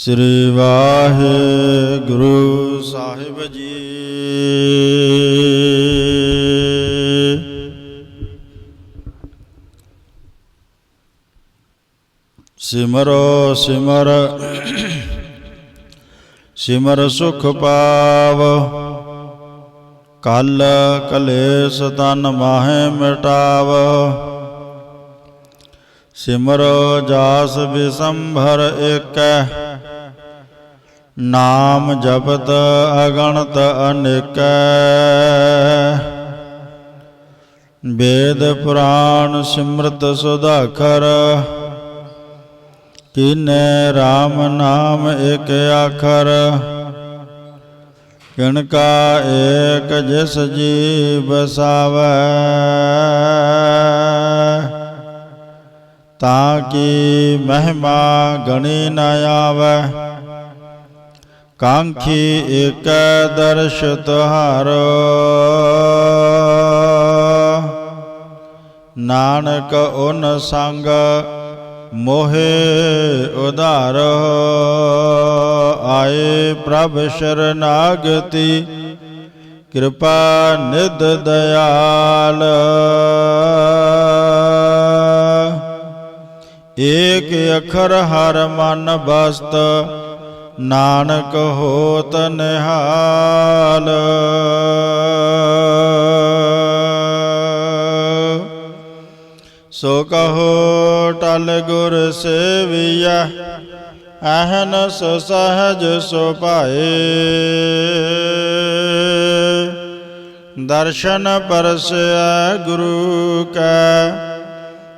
ਸ੍ਰੀ ਵਾਹਿਗੁਰੂ ਸਾਹਿਬ ਜੀ ਸਿਮਰੋ ਸਿਮਰ ਸਿਮਰ ਸੁਖ ਪਾਵ ਕਲ ਕਲੇਸ਼ ਤਨ ਮਾਹੇ ਮਿਟਾਵ ਸਿਮਰੋ ਜਾਸ ਬਿਸੰਭਰ ਏਕੈ ਨਾਮ ਜਪਤ ਅਗਣਤ ਅਨੇਕੈ। ਵੇਦ ਪੁਰਾਣ ਸਿਮਰਤ ਸੁਧਾਖਰ। ਕੀਨੇ RAM ਨਾਮ ਇਕ ਆਖਰ। ਕਿਣ ਏਕ ਜਿਸ ਜੀ ਬਸਾਵੈ ਤਾਂ ਕੀ ਮਹਿਮਾ ਗਣੀ ਨ ਆਵੈ। ਕਾਂਖੀ ਇਕ ਦਰਸ਼ ਤੁਹਾਰੋ ਨਾਨਕ ਓਨ ਸੰਗ ਮੋਹਿ ਉਧਾਰ। ਆਏ ਪ੍ਰਭ ਸ਼ਰਨਾਗਤੀ, ਕਿਰਪਾ ਨਿਧ ਦਇਆਲ ਏਕ ਅਖਰ ਹਰ ਮਨ ਬਸਤ ਨਾਨਕ ਹੋਤ ਨਿਹਾਲ। ਸੋ ਕਹੋ ਟਲ ਗੁਰ ਸੇਵੀਐ ਅਹਨਸ ਸਹਜ ਸੁਭਾਏ ਦਰਸ਼ਨ ਪਰਸੈ ਗੁਰੂ ਕੈ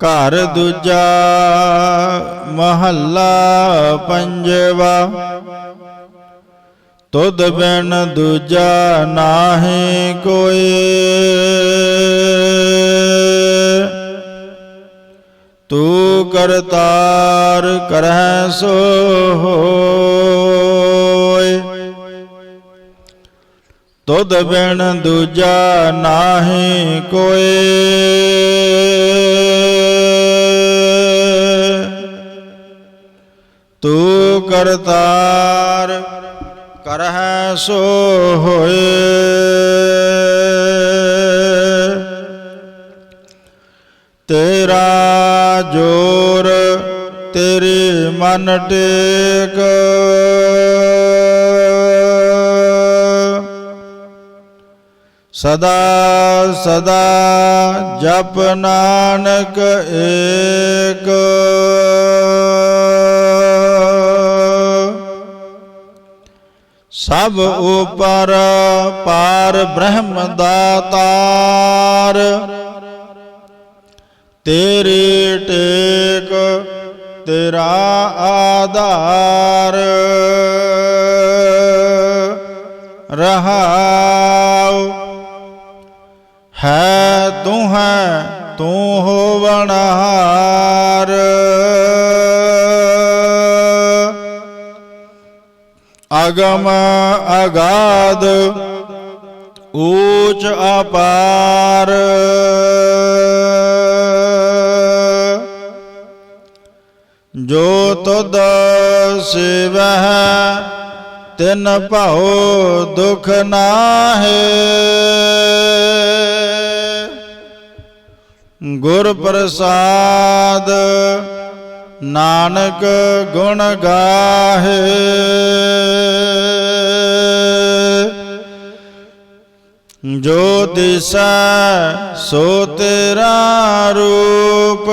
ਘਰ ਦੂਜਾ ਮਹੱਲਾ ਪੰਜਵਾ। ਤੁਧ ਬਿਨ ਦੂਜਾ ਨਾਹੀ ਕੋਈ। ਤੂੰ ਕਰਤਾਰ ਕਰਹਿ ਸੋ ਹੋਇ। ਤੁਧ ਬਿਨ ਦੂਜਾ ਨਾਹੀ ਕੋਈ। ਤੂੰ ਕਰਤਾਰ ਕਰਹਿ ਸੋ ਹੋਏ। ਤੇਰਾ ਜੋਰ ਤੇਰੇ ਮਨ ਟੇਕ। ਸਦਾ ਸਦਾ ਜਪ ਨਾਨਕ ਏਕ। ਸਭ ਉਪਰ ਪਾਰ ਬ੍ਰਹਮ ਦਾਤਾਰ। ਤੇਰੇ ਟੇਕ ਤੇਰਾ ਆਧਾਰ। ਰਹਾਉ ਹੈ ਤੂੰ ਹੈ ਤੂੰ ਹੋਵਣਹਾਰ। ਅਗਮ ਅਗਾਦ ਊਚ ਅਪਾਰ। ਜੋ ਤੁਧ ਸਿਵਹਿ ਤਿਨ ਭਾਉ ਦੁਖ ਨਾਹੇ। ਗੁਰ ਪ੍ਰਸਾਦ ਨਾਨਕ ਗੁਣ ਗਾਹੇ। ਜੋ ਦਿਸੈ ਸੋ ਤੇਰਾ ਰੂਪ।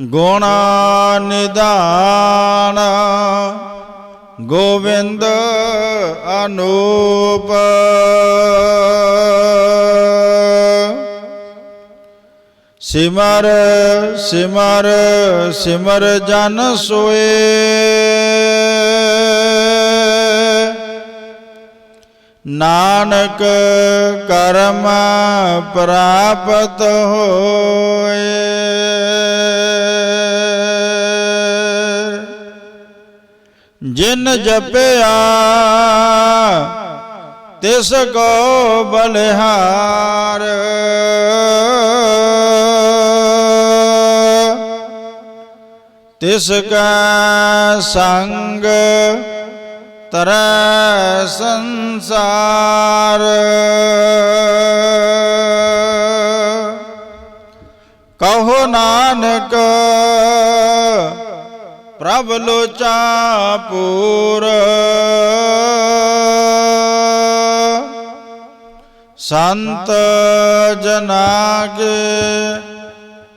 ਗੁਣ ਨਿਦਾਨ ਗੋਵਿੰਦ ਅਨੂਪ। ਸਿਮਰ ਸਿਮਰ ਸਿਮਰ ਜਨ ਸੋਏ। ਨਾਨਕ ਕਰਮ ਪ੍ਰਾਪਤ ਹੋਏ। ਜਿਨ ਜਪਿਆ ਤਿਸ ਕੋ ਬਲਿਹਾਰ। ਤਿਸ ਕਾ ਸੰਗ ਤਰੈ ਸੰਸਾਰ। ਕਹੋ ਨਾਨਕ ਪ੍ਰਭ ਲੋਚਾ ਸੰਤ ਜਨਾ ਕੇ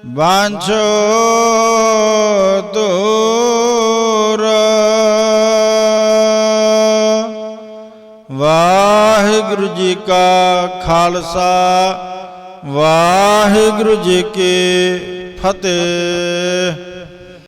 ਬਾਂਝੋ ਦੂਰ। ਵਾਹਿਗੁਰੂ ਜੀ ਕਾ ਖਾਲਸਾ ਵਾਹਿਗੁਰੂ ਜੀ ਕੀ ਫਤਿਹ।